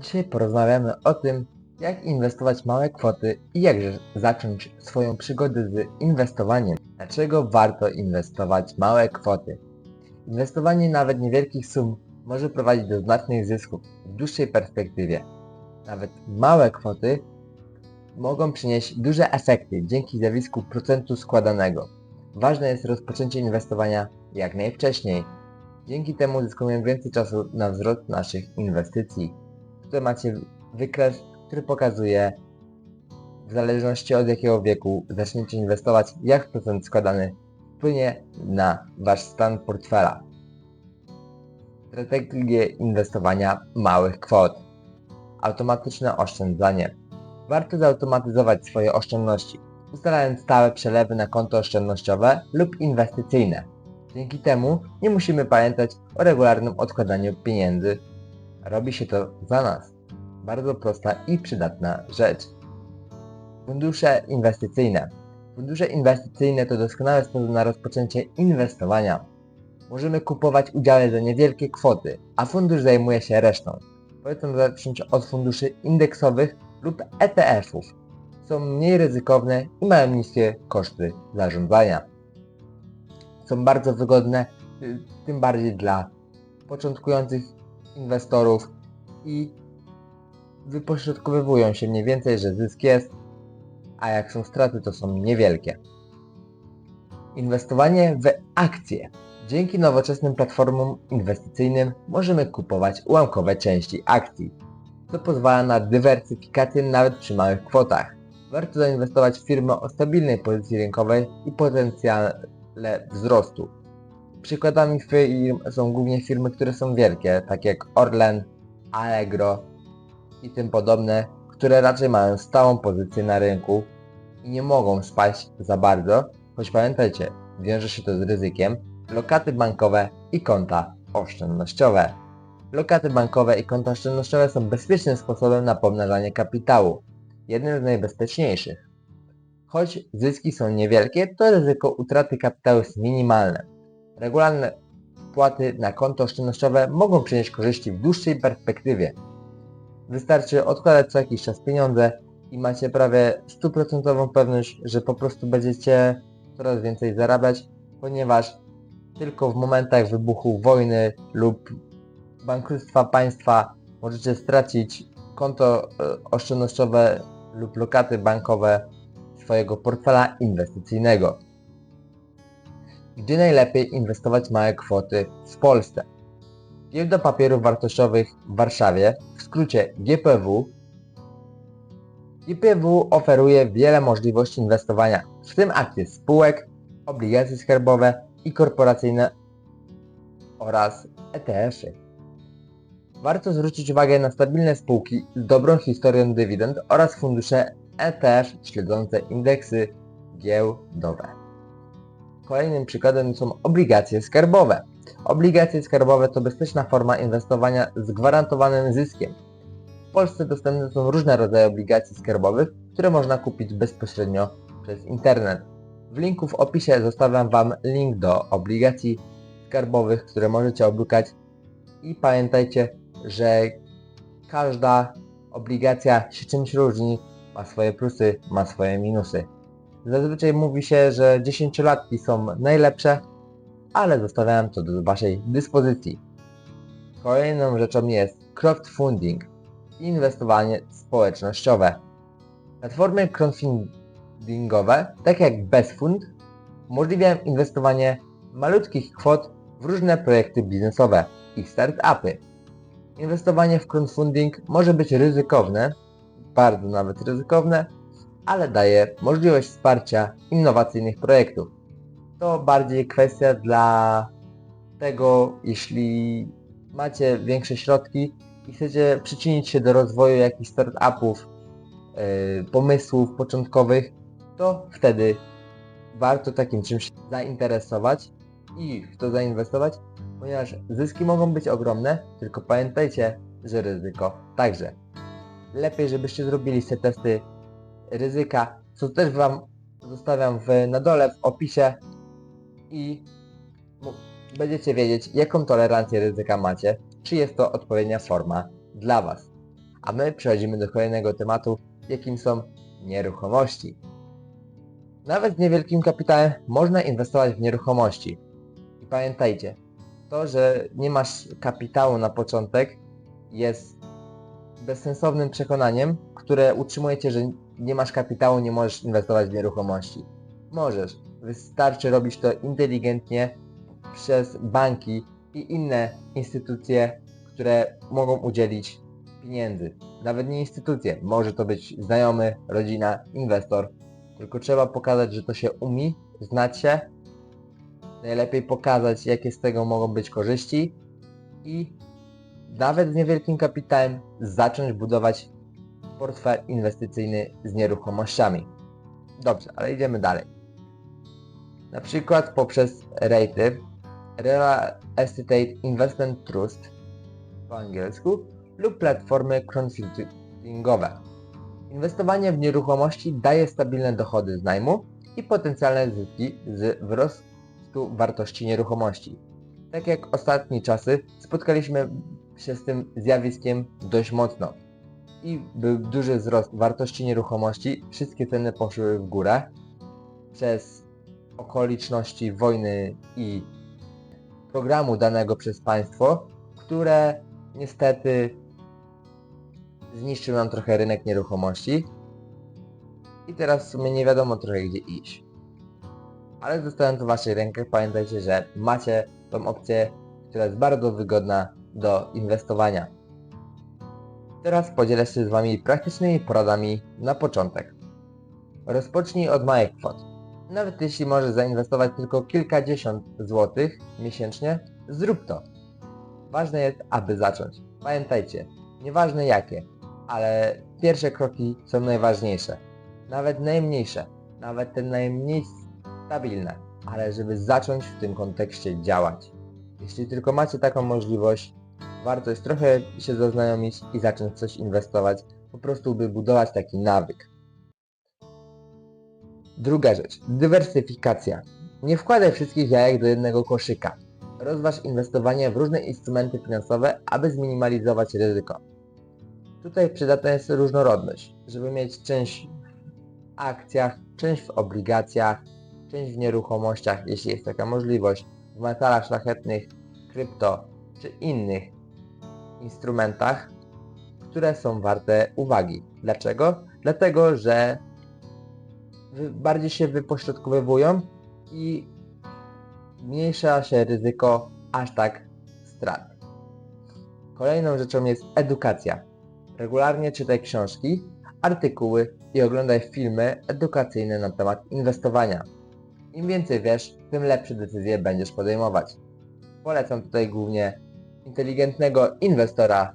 Dzisiaj porozmawiamy o tym, jak inwestować małe kwoty i jak zacząć swoją przygodę z inwestowaniem. Dlaczego warto inwestować małe kwoty? Inwestowanie nawet niewielkich sum może prowadzić do znacznych zysków w dłuższej perspektywie. Nawet małe kwoty mogą przynieść duże efekty dzięki zjawisku procentu składanego. Ważne jest rozpoczęcie inwestowania jak najwcześniej. Dzięki temu zyskujemy więcej czasu na wzrost naszych inwestycji. Tutaj macie wykres, który pokazuje w zależności od jakiego wieku zaczniecie inwestować, jak procent składany wpłynie na wasz stan portfela. Strategie inwestowania małych kwot. Automatyczne oszczędzanie. Warto zautomatyzować swoje oszczędności, ustalając stałe przelewy na konto oszczędnościowe lub inwestycyjne. Dzięki temu nie musimy pamiętać o regularnym odkładaniu pieniędzy. Robi się to za nas. Bardzo prosta i przydatna rzecz. Fundusze inwestycyjne. Fundusze inwestycyjne to doskonały sposób na rozpoczęcie inwestowania. Możemy kupować udziały za niewielkie kwoty, a fundusz zajmuje się resztą. Polecam zacząć od funduszy indeksowych lub ETF-ów. Są mniej ryzykowne i mają niskie koszty zarządzania. Są bardzo wygodne, y, tym bardziej dla początkujących inwestorów i wypośrodkowywują się mniej więcej, że zysk jest, a jak są straty, to są niewielkie. Inwestowanie w akcje. Dzięki nowoczesnym platformom inwestycyjnym możemy kupować ułamkowe części akcji, co pozwala na dywersyfikację nawet przy małych kwotach. Warto zainwestować w firmy o stabilnej pozycji rynkowej i potencjale wzrostu. Przykładami firm są głównie firmy, które są wielkie, takie jak Orlen, Allegro i tym podobne, które raczej mają stałą pozycję na rynku i nie mogą spaść za bardzo, choć pamiętajcie, wiąże się to z ryzykiem, lokaty bankowe i konta oszczędnościowe. Lokaty bankowe i konta oszczędnościowe są bezpiecznym sposobem na pomnażanie kapitału, jednym z najbezpieczniejszych. Choć zyski są niewielkie, to ryzyko utraty kapitału jest minimalne. Regularne wpłaty na konto oszczędnościowe mogą przynieść korzyści w dłuższej perspektywie. Wystarczy odkładać co jakiś czas pieniądze i macie prawie stuprocentową pewność, że po prostu będziecie coraz więcej zarabiać, ponieważ tylko w momentach wybuchu wojny lub bankructwa państwa możecie stracić konto e, oszczędnościowe lub lokaty bankowe swojego portfela inwestycyjnego. Gdzie najlepiej inwestować małe kwoty w Polsce? Giełda Papierów Wartościowych w Warszawie, w skrócie GPW, GPW oferuje wiele możliwości inwestowania, w tym akcje spółek, obligacje skarbowe i korporacyjne oraz ETF-y. Warto zwrócić uwagę na stabilne spółki z dobrą historią dywidend oraz fundusze ETF śledzące indeksy giełdowe. Kolejnym przykładem są obligacje skarbowe. Obligacje skarbowe to bezpieczna forma inwestowania z gwarantowanym zyskiem. W Polsce dostępne są różne rodzaje obligacji skarbowych, które można kupić bezpośrednio przez internet. W linku w opisie zostawiam Wam link do obligacji skarbowych, które możecie oblukać i pamiętajcie, że każda obligacja się czymś różni, ma swoje plusy, ma swoje minusy. Zazwyczaj mówi się, że 10-latki są najlepsze, ale zostawiam to do Waszej dyspozycji. Kolejną rzeczą jest crowdfunding inwestowanie społecznościowe. Platformy crowdfundingowe, tak jak Bezfund, umożliwiają inwestowanie malutkich kwot w różne projekty biznesowe i startupy. Inwestowanie w crowdfunding może być ryzykowne, bardzo nawet ryzykowne, ale daje możliwość wsparcia innowacyjnych projektów. To bardziej kwestia dla tego, jeśli macie większe środki i chcecie przyczynić się do rozwoju jakichś startupów, yy, pomysłów początkowych, to wtedy warto takim czymś zainteresować i w to zainwestować, ponieważ zyski mogą być ogromne, tylko pamiętajcie, że ryzyko także. Lepiej, żebyście zrobili sobie testy ryzyka, co też Wam zostawiam w, na dole w opisie i będziecie wiedzieć, jaką tolerancję ryzyka macie, czy jest to odpowiednia forma dla Was. A my przechodzimy do kolejnego tematu, jakim są nieruchomości. Nawet z niewielkim kapitałem można inwestować w nieruchomości. I pamiętajcie, to, że nie masz kapitału na początek jest bezsensownym przekonaniem, które utrzymuje cię, że nie masz kapitału, nie możesz inwestować w nieruchomości. Możesz. Wystarczy robić to inteligentnie przez banki i inne instytucje, które mogą udzielić pieniędzy. Nawet nie instytucje, może to być znajomy, rodzina, inwestor. Tylko trzeba pokazać, że to się umie, znać się. Najlepiej pokazać, jakie z tego mogą być korzyści i nawet z niewielkim kapitałem zacząć budować portfel inwestycyjny z nieruchomościami. Dobrze, ale idziemy dalej. Na przykład poprzez REITy, Real Estate Investment Trust po angielsku lub platformy crowdfundingowe. Inwestowanie w nieruchomości daje stabilne dochody z najmu i potencjalne zyski z wzrostu wartości nieruchomości. Tak jak ostatnie czasy spotkaliśmy się z tym zjawiskiem dość mocno i był duży wzrost wartości nieruchomości, wszystkie ceny poszły w górę przez okoliczności wojny i programu danego przez państwo, które niestety zniszczył nam trochę rynek nieruchomości i teraz w sumie nie wiadomo trochę gdzie iść. Ale to w waszych rękach, pamiętajcie, że macie tą opcję, która jest bardzo wygodna do inwestowania. Teraz podzielę się z Wami praktycznymi poradami na początek. Rozpocznij od małych kwot. Nawet jeśli możesz zainwestować tylko kilkadziesiąt złotych miesięcznie, zrób to. Ważne jest, aby zacząć. Pamiętajcie, nieważne jakie, ale pierwsze kroki są najważniejsze. Nawet najmniejsze, nawet te najmniej stabilne, ale żeby zacząć w tym kontekście działać. Jeśli tylko macie taką możliwość, warto jest trochę się zaznajomić i zacząć coś inwestować, po prostu by budować taki nawyk. Druga rzecz, dywersyfikacja. Nie wkładaj wszystkich jajek do jednego koszyka. Rozważ inwestowanie w różne instrumenty finansowe, aby zminimalizować ryzyko. Tutaj przydatna jest różnorodność, żeby mieć część w akcjach, część w obligacjach, część w nieruchomościach, jeśli jest taka możliwość, w metalach szlachetnych, krypto czy innych instrumentach, które są warte uwagi. Dlaczego? Dlatego, że bardziej się wypośrodkowywują i zmniejsza się ryzyko aż tak strat. Kolejną rzeczą jest edukacja. Regularnie czytaj książki, artykuły i oglądaj filmy edukacyjne na temat inwestowania. Im więcej wiesz, tym lepsze decyzje będziesz podejmować. Polecam tutaj głównie inteligentnego inwestora,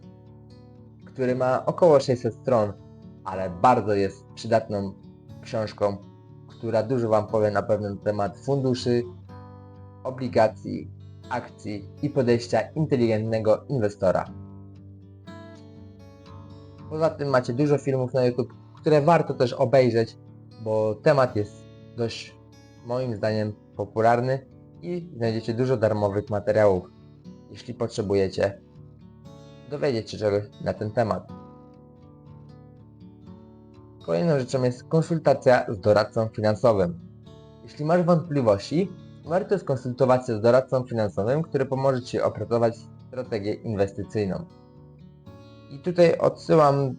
który ma około 600 stron, ale bardzo jest przydatną książką, która dużo Wam powie na pewno na temat funduszy, obligacji, akcji i podejścia inteligentnego inwestora. Poza tym macie dużo filmów na YouTube, które warto też obejrzeć, bo temat jest dość moim zdaniem popularny i znajdziecie dużo darmowych materiałów, jeśli potrzebujecie dowiedzieć się czegoś na ten temat. Kolejną rzeczą jest konsultacja z doradcą finansowym. Jeśli masz wątpliwości, warto skonsultować się z doradcą finansowym, który pomoże Ci opracować strategię inwestycyjną. I tutaj odsyłam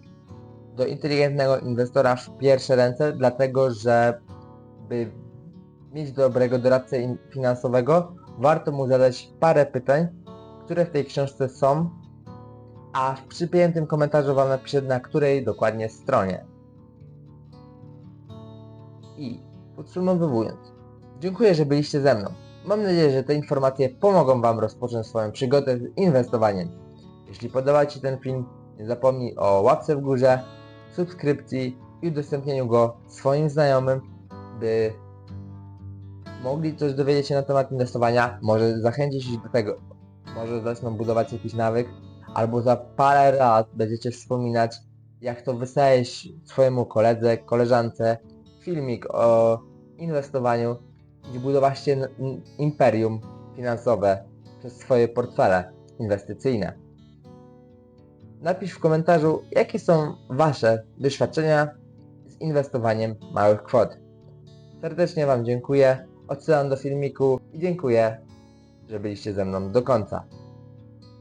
do inteligentnego inwestora w pierwsze ręce, dlatego że by mieć dobrego doradcę in- finansowego, warto mu zadać parę pytań, które w tej książce są, a w przypiętym komentarzu Wam napiszę na której dokładnie stronie. I podsumowując, dziękuję, że byliście ze mną. Mam nadzieję, że te informacje pomogą Wam rozpocząć swoją przygodę z inwestowaniem. Jeśli podoba Ci ten film, nie zapomnij o łapce w górze, subskrypcji i udostępnieniu go swoim znajomym, by mogli coś dowiedzieć się na temat inwestowania, może zachęcić ich do tego, może zaczną budować jakiś nawyk, albo za parę lat będziecie wspominać, jak to wysłałeś swojemu koledze, koleżance filmik o inwestowaniu, gdzie budowaliście imperium finansowe przez swoje portfele inwestycyjne. Napisz w komentarzu, jakie są Wasze doświadczenia z inwestowaniem małych kwot. Serdecznie Wam dziękuję, odsyłam do filmiku i dziękuję, że byliście ze mną do końca.